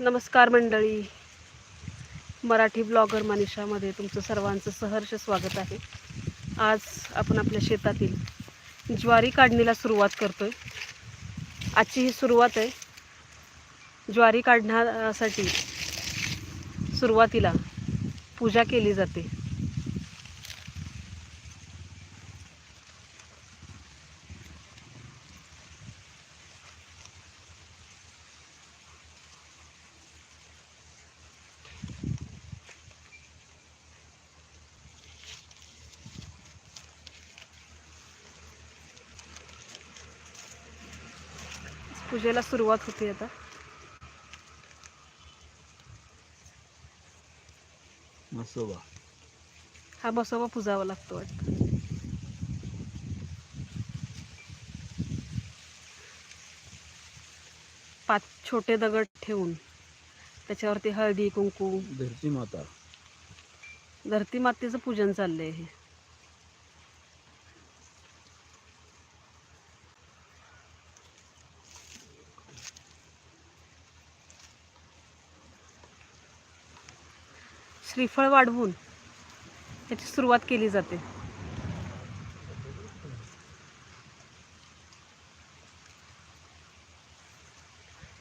नमस्कार मंडळी. मराठी ब्लॉगर मनीषामध्ये तुमचं सर्वांचं सहर्ष स्वागत आहे. आज आपण आपल्या शेतातील ज्वारी काढणीला सुरुवात करतोय. आजची ही सुरुवात आहे. ज्वारी काढण्यासाठी सुरुवातीला पूजा केली जाते. पूजेला सुरुवात होते आता. मसोबा हा बसोबा पुजावा लागतो वाटतं. पाच छोटे दगड ठेवून त्याच्यावरती हळदी कुंकू. धरती माता. धरती मातेचं पूजन चाललंय हे. श्रीफळ वाढवून याची सुरुवात केली जाते.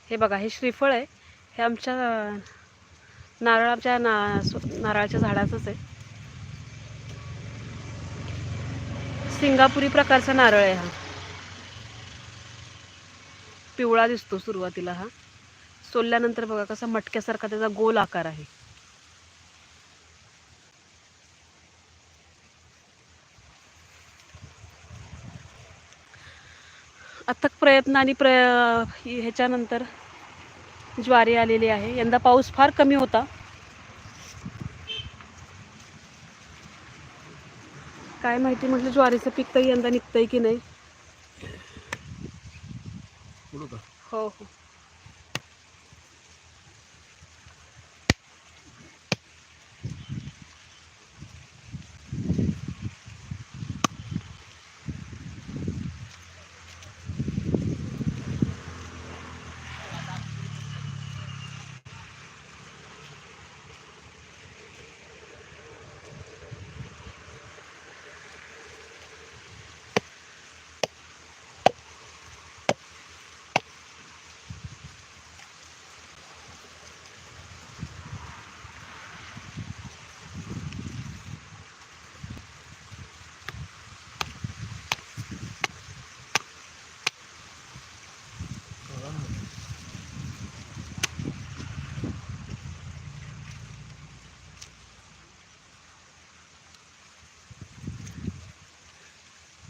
हे बघा हे श्रीफळ आहे. हे आमच्या नारळाच्या ना सो- नारळाच्या झाडाचंच आहे. सिंगापुरी प्रकारचा नारळ आहे हा. पिवळा दिसतो सुरुवातीला हा. सोलल्यानंतर बघा कसा मटक्यासारखा त्याचा गोल आकार आहे. प्रयत्न आणि प्र ह्याच्यानंतर ज्वारी आलेली आहे. यंदा पाऊस फार कमी होता. काय माहिती म्हटलं ज्वारीचं पीक तर यंदा निघतंय की नाही. हो हो.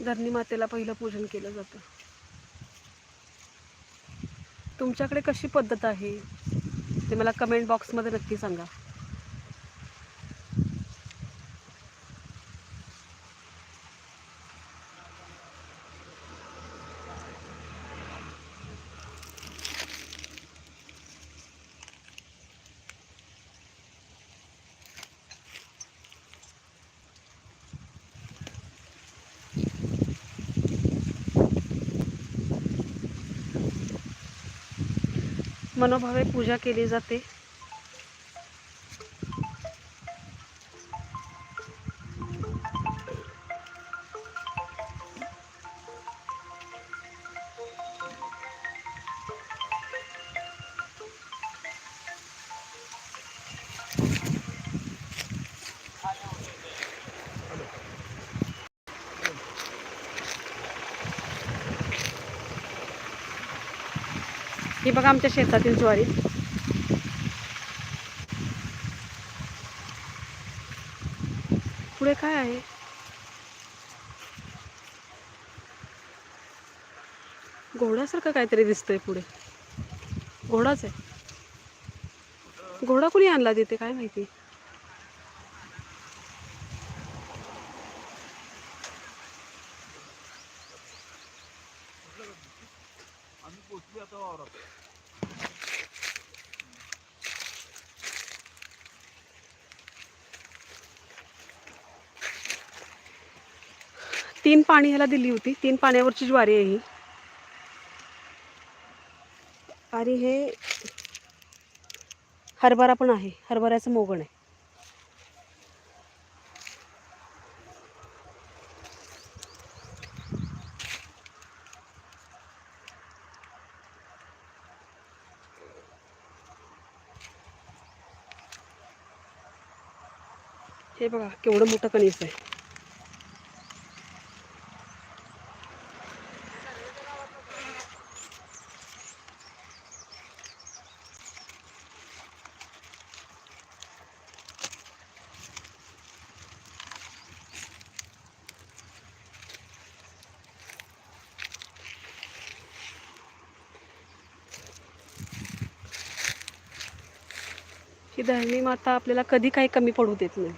धरणी मातेला पहिलं पूजन केलं जातं. तुमच्याकडे कशी पद्धत आहे? ते मला कमेंट बॉक्समध्ये नक्की सांगा. मनोभावे पूजा केली जाते. ही बघा आमच्या शेतातील ज्वारी. पुढे काय आहे? घोड्यासारखं काहीतरी दिसतंय पुढे. घोडाच आहे. घोडा कुणी आणला तिथे? काय माहिती? आम्ही आता वावरात तीन पाणी ह्याला दिली होती. तीन पाण्यावरची ज्वारी आहे ही. आणि हे हरभरा पण आहे. हरभऱ्याचं मोगण आहे. हे बघा केवढं मोठं कणीस आहे. ही धरणी माता आपल्याला कधी काही कमी पडू देत नाही.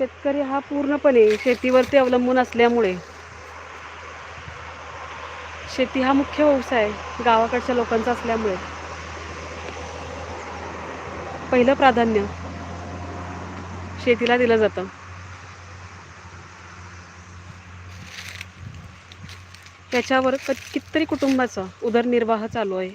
शेतकरी हा पूर्णपणे शेतीवरती अवलंबून असल्यामुळे शेती हा मुख्य व्यवसाय गावाकडच्या लोकांचा असल्यामुळे. पहिलं प्राधान्य शेतीला दिलं जातं. त्याच्यावर क- कितीतरी कुटुंबाचा उदरनिर्वाह चालू आहे.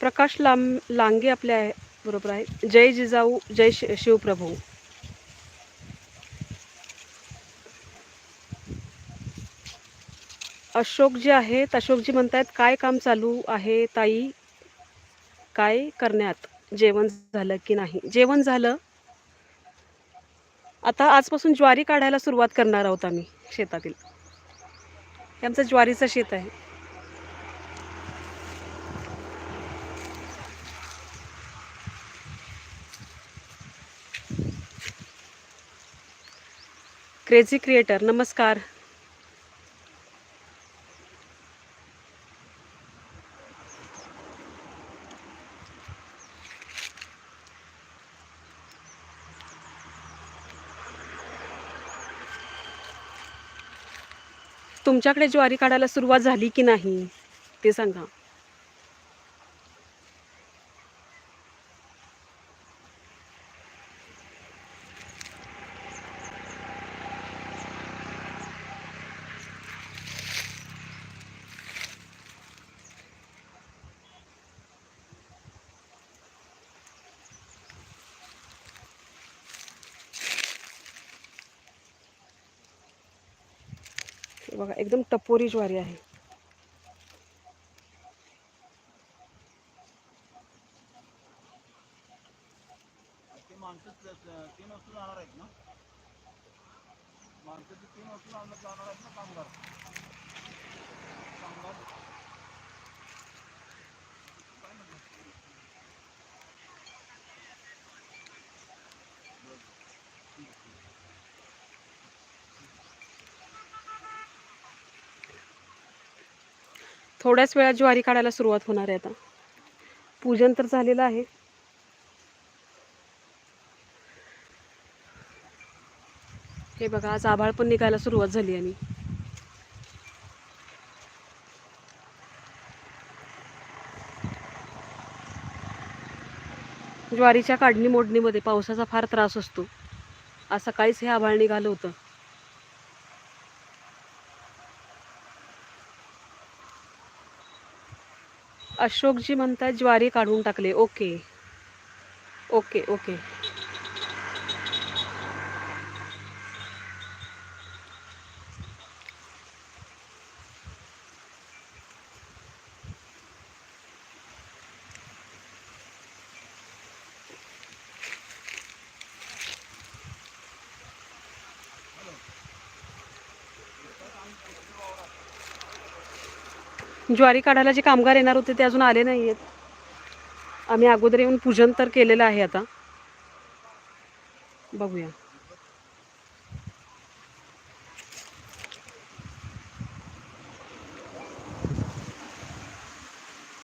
प्रकाश लांब लांगे आपल्या आहे बरोबर आहे. जय जिजाऊ जय शि शिवप्रभू. अशोक जे आहेत अशोकजी म्हणतायत काय काम चालू आहे ताई? काय करण्यात? जेवण झालं की नाही? जेवण झालं. आता आजपासून ज्वारी काढायला सुरुवात करणार आहोत आम्ही शेतातील. हे आमचं ज्वारीचं शेत आहे. क्रेझी क्रिएटर नमस्कार. तुमच्याकडे ज्वारी काढायला सुरुवात झाली की नाही? ते सांगा. बघा एकदम टपोरी ज्वारी आहे. ते माणसं तीन वस्तू जाणार आहेत ना? माणसं तीन वाजता जाणार जाणार आहेत ना कामगार? कामगार थोड्याच वेळात ज्वारी काढायला सुरुवात होणार आहे आता. पूजन तर झालेलं आहे. हे बघा आज आभाळ पण निघायला सुरुवात झाली आणि ज्वारीच्या काढणी मोडणीमध्ये पावसाचा फार त्रास असतो. आज सकाळीच हे आभाळ निघालं होतं. अशोकजी म्हणतात ज्वारी काढून टाकले. ओके. Okay okay. ज्वारी काढायला जे कामगार येणार होते ते अजून आले नाही आहेत आम्ही अगोदर येऊन पूजन तर केलेलं आहे आता. बघूया.